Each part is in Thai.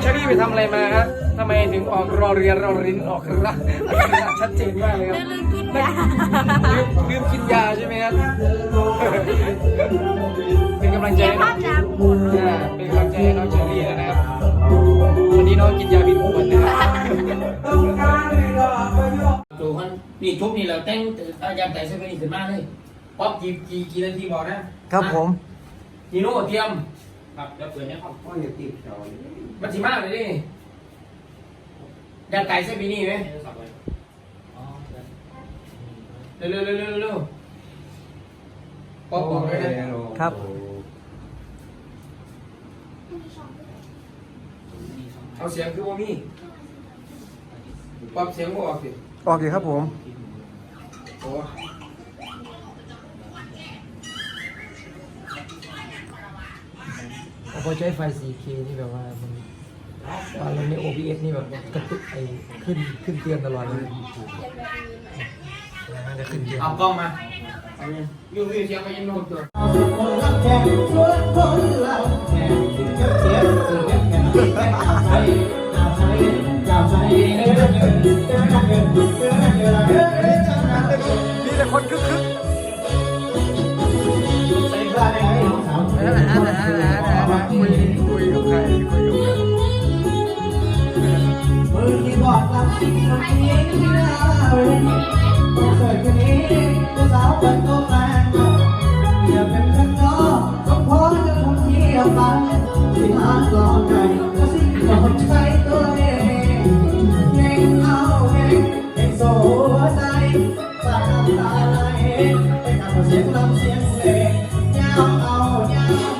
เชอรี่ไปทำอะไรมาฮะทำไมถึงออกรอเรียนรอรินออกรักชัดเจนมากเลยครับลืมกินยาลืมลืมกินยาใช่ไหมครับเป็นกำลังใจเก็บให้น้ภาองพจำหมดเลยอ่าเป็นกำลังใจให้น้องเชอรี่นะครับ วันนี้น้องกินยาบิดปวดนะครับจูมันนี่ทุบนี่เราแต่งอาจารย์แต่งเส้นนี่ขึ้นมาเลยป๊อปกี่กี่กี่นาทีบอกนะครับผมจีโน่เตรียม ครับแล้วเปิดเนี่ยครับก็อย่ติดจอยมันสีมากเลยดิอยากไก่เส้นบีนี่ไหมเร็วเร็วเร็วเร็วเร็วป๊อปบอกเลยนะครับเอาเสียงคือว่ามีป๊อปเสียงบ่ออกสิออกอยู่ครับผม โอ้ พอใช้ไฟ 4K นี่แบบว่ามันตอนเราใน OBS นี่แบบกระตุกไอ้ขึ้นขึ้นเตือนตลอดเลยมันจะขึ้นเตือนเอากล้องมาอยู่ที่เชียงใหม่ยืนโดนตัวมีแต่คนคึกคึก คุยคุยกับใครคุยกับใครมือที่กอดรักที่คนนี้ที่น่าเว้ยสวยคนนี้ผู้สาวเป็นตัวแฟนเดี๋ยวเป็นฉันก็ต้องพอจะคงเที่ยวไปที่หาหลอกใจก็สิ้นหลอกใจตัวเองเก่งเอาเองเก่งโซ่หัวใจฝากน้ำตาไหลให้กับเสียงลำเสียงเพลงยาวเอายาว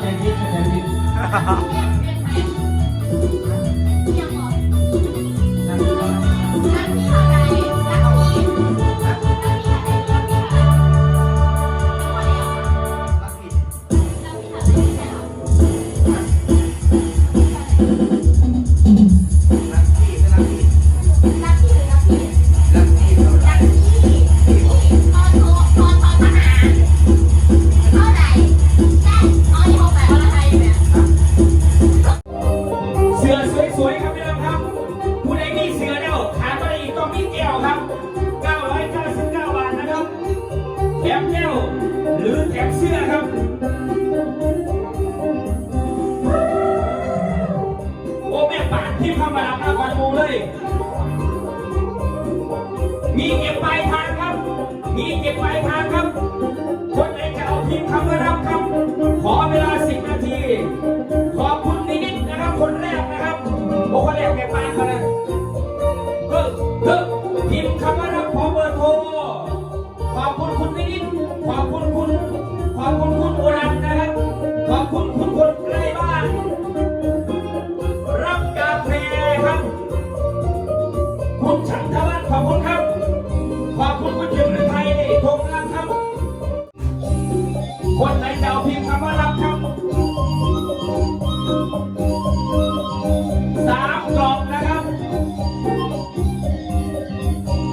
ใจพิษใจพิษ หรือแขนเสื้อครับโอ้แม่ปาดที่เข้ามาดับหน้าควันมูเลย มีเก็บปลายทางครับ มีเก็บปลายทางครับ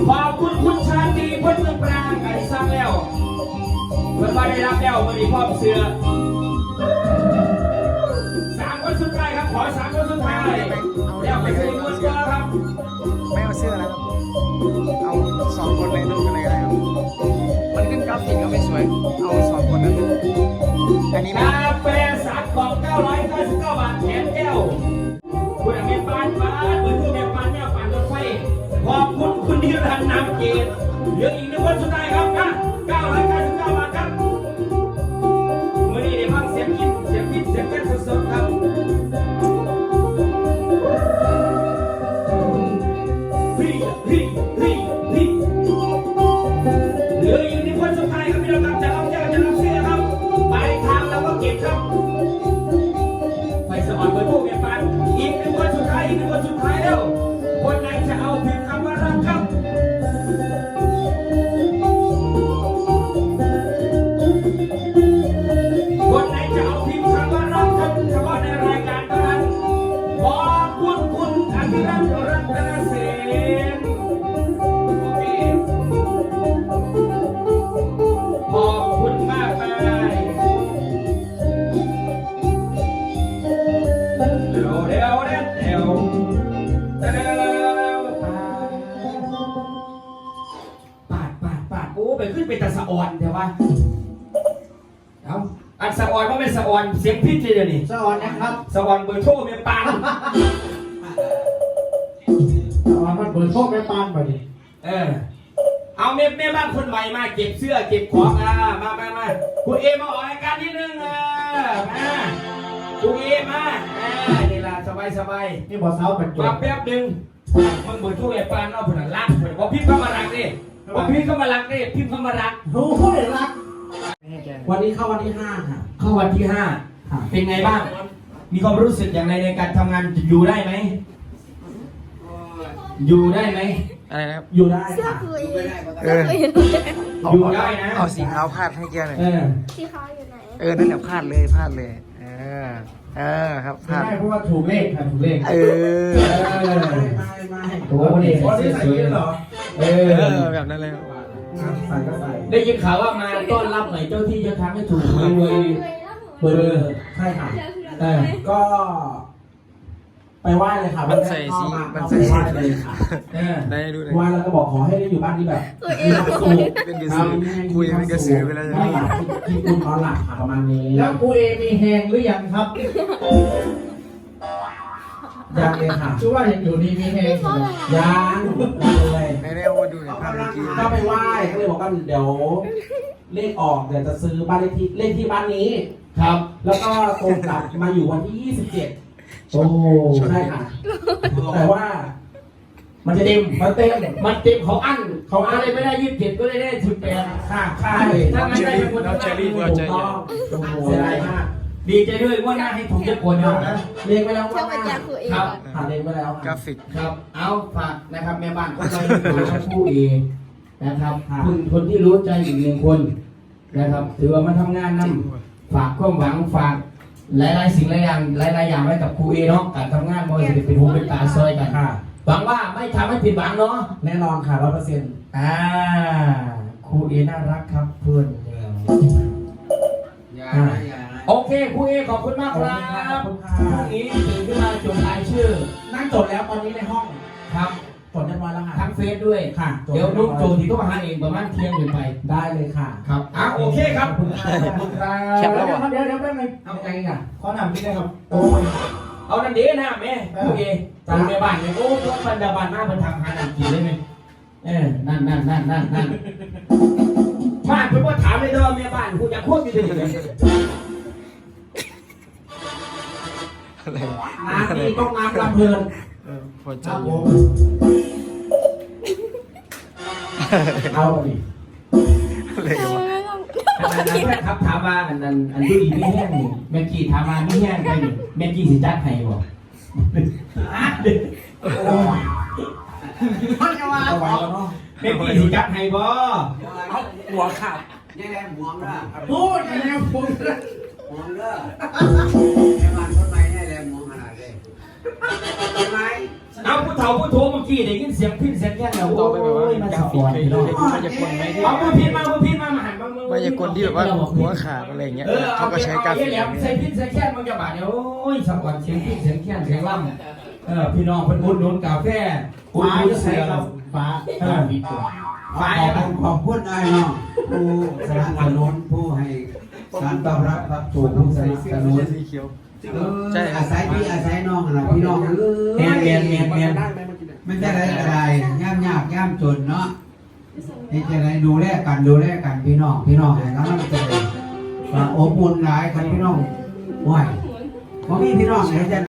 ขอบคุณคุณชาตรีเพื่อนเมืองปรางไก่ซ้ำแล้วเพื่อนว่าได้รับแล้ววันนี้พ่อมเสือสามคนสุดท้ายครับ ขอสามคนสุดท้ายแล้วไปซื้อเงินก็ครับ ไม่เอาเสื้อแล้วครับ เอาสองคนในรูปกันเลยก็ได้ครับ มันขึ้นกราฟิกก็ไม่สวย เอาสองคนนั้นอันนี้ไม่กาแฟสามกล่อง999บาทแถมแก้วคุณอเมริกันบ้านเหมือนคุณอเมริกันเนี่ย คุณคุณนิรันดร์นามเกตเหลืออีกหนึ่งคนสุดท้ายครับนะ999บาทครับมื่อนี้ได้ฟังเสียงกินเสียงกินเสียงกันสดๆครับ ขึ้นเป็นตะสะออนเดี๋ยวว่าเอาอันสะออนว่าเป็นสะออนเสียงพิษเลยเดี๋ยวนี้สวัสดีครับสะออนเบอร์โทรเมียปานสวัสดีมันเปิดโชคแม่ปานไปดิเออเอาแม่แม่บ้านคนใหม่มาเก็บเสื้อเก็บของอะมามามาคุณเอมาออกรายการนิดนึงอะมาคุณเอมาอ่านี่ล่ะสบายสบายนี่บอสเซาเป็นจุมาดแป๊บหนึ่งมึงเบอร์โทรไอ้ปานเอาผนังรักเผื่อว่าพี่เข้ามารักดิ ว่าพี่เข้ามารักดิพี่เข้ามารัก โอ้โหรักไม่ให้แกวันนี้เข้าวันที่ห้าค่ะ เข้าวันที่ห้าค่ะเป็นไงบ้าง มีความรู้สึกอย่างไรในการทำงานอยู่ได้ไหม อยู่ได้ไหม อะไรนะครับ อยู่ได้เสื้อค่ะคือเออเอาอยู่ได้นะ เอาสีขาวพาดให้แกหน่อยเออสีขาวอยู่ไหนเออ นั่นแหละพาดเลยพาดเลย เออ เออครับไม่พาด ได้เพราะว่าถูกเลขค่ะถูกเลข เออไม่ไม่ไม่โอ้โหนี่ใส่เยอะเหรอเอ เอออแบบนั้นเลยครับใส่ก็ใส่ได้ยินข่าวว่ามาต้อนรับหน่อยเจ้าที่เจ้าทางให้ถูกเบอร์เบอร์เบอร์ใช่ค่ะเออก็ ไปไหว้เลยค่ะมันใส่สีวัมันนใส่แรกสีก็มาเอาไปไหว้เลยค่ะเออได้ดูเลยไหว้แล้วก็บอกขอให้ได้อยู่บ้านที่แบบตัวเอมีงความสุขเป็นกระสือคุยเป็นกระสือไปแล้วใช่ไหมไม่หลับที่คุณนอนหลับค่ะประมาณนี้ แล้วกูเอมีแหงหรือยังครับ ยังเลยค่ะชื่อว่ายังอยู่นี่มีแหงพี่อยู่เขาเลยอะไรยังเลยไม่ได้เอามาดูในภาพเมื่อกี้ก็ไปไหว้ก็เลยบอกว่าเดี๋ยวเลขออกเดี๋ยวจะซื้อบ้านเลขที่เลขที่บ้านนี้ ครับ แล้วก็ตรงกับมาอยู่วันที่ 27 โอ้ใช่ค่ะ แต่ว่า มันจะเต็มมันเต็มมันเต็มเขาอั้นเขาอั้นเลยไม่ได้ยี่สิบเจ็ดก็เลยได้สิบแปดค่ะใช่ถ้างั้นได้เป็นคนน้องเชอรี่เบอร์ถูใจกเย็ต้องนโอ้โหเสียดายมาก ดีใจด้วยว่าหน้าให้ถูกจะโกนเอานะเรียกไว้แล้วเชื่อว่าว่าแจ็คคือเองครับผ่านเรียกไว้แล้วกราฟิก ครับ เอาฝากนะครับแม่บ้านคนใจของผู้เองนะครับ คุณคนที่รู้ใจอีกหนึ่งคนนะครับ ถือว่ามาทำงานนั่ฝากความหวังฝากหลายๆสิ่งหลายอย่างหลายๆอย่างไว้กับครูเอเนาะการทำงานมันจะเป็นหูเป็นตาซอยกันค่ะ หวังว่าไม่ทำให้ผิดหวังเนาะแน่นอนค่ะร้อยเปอร์เซ็นต์อ่าครูเอน่ารักครับเพื่อนอ่า โอเคครูเอขอบคุณมากครับ พรุ่งนี้ตื่นขึ้นมาจดรายชื่อนั่งจดแล้วตอนนี้ในห้องครับจดเรียบร้อยแล้วค่ะทั้งเฟซด้วย ค่ะเดี๋ยวลูกโจที่ต้องมาหาเองประมาณเที่ยงขึ้นไปได้เลยค่ะครับอะโอเคครับขอบคุณค่ะขอบคุณครัแคปบแล้วเหรอ เดี๋ยวเดี๋ยวแป๊บนึงเอาไงอะขอนำพี่ได้ครับโอ้ย เอานั่นเด้นะแม่ครูเอตามแม่บ้านเนี่ยโอ้ยบรรดาบ้านมาเป็นทางหาหนังกินได้ไหมเออนั่นนั่นนั่นนั่นนั่นมาเพื่อนว่าถามเลยเด้อแม่บ้านกูอยากพูดอยู่ดีเอะไรน้ำนี่ต้องน้ำลำเพลินเออพอใจครับผเย็นมเอาดิอะไรทำวะไมไม่ต้องอันนั้นแม่ครับถามว่าอันนั้นอันที่ดีไม่แห้งนี่แม่กี้ถามมาไม่แห้งไปนี่แม่กี้สิจัดให้บ่เอาไว้แล้วเนาะแม่กี้สิจัดให้บ่หัวขาดนี่แหละหวงเด้อโอ้ยยังไงผมหวงเด้อไอ้บ้านคนใหม่นี่แหละหวงขนาด เลยคนใหม่เอาผู้เฒ่าผู้โทเมื่อกี้ได้ยินเสียงพินเสียงแค่แล้วต่อไปแบบว่าโอ้ยมันกราสะฟิอ่กอนเลยพี่น้องมายากลไหมที่เอาผู้พินมาผู้พินมามาหันมามือมายากลที่แบบว่าหัวขาดอะไรอย่างเงี้ยเออเขาก็ใช้กราฟิกแหลมใส่พินใส่แค่มันจะบาดเดียวโอ้ยสะอ่อนเสียงพินเสียงแค่เสียงล่ำเออพี่น้องเพิ่นอุดหนุนกาแฟอุดฟ้าหนุนเสืเสืออฟ้าฟ้ามีตัวฟ้าขอบคุณขอบคุณไอ้น้องผู้สนับสนุนผู้ให้การต้อนรับค รับสู่ผู้สนับสนุนสีเขียวเอออาศัยพี่อาศัยน้องนะพี่น้องเอแมอนแมนแมนแมนไม่ใช่ไรอะไรย่ำยากย่ำจนเนาะนี่จะไรดูแลกันดูแลกันพี่น้องพี่น้องไงก็ต้องจะว่าอบอุ่นหลายกันพี่น้องไหวเพราะมีพี่น้องไหนจะ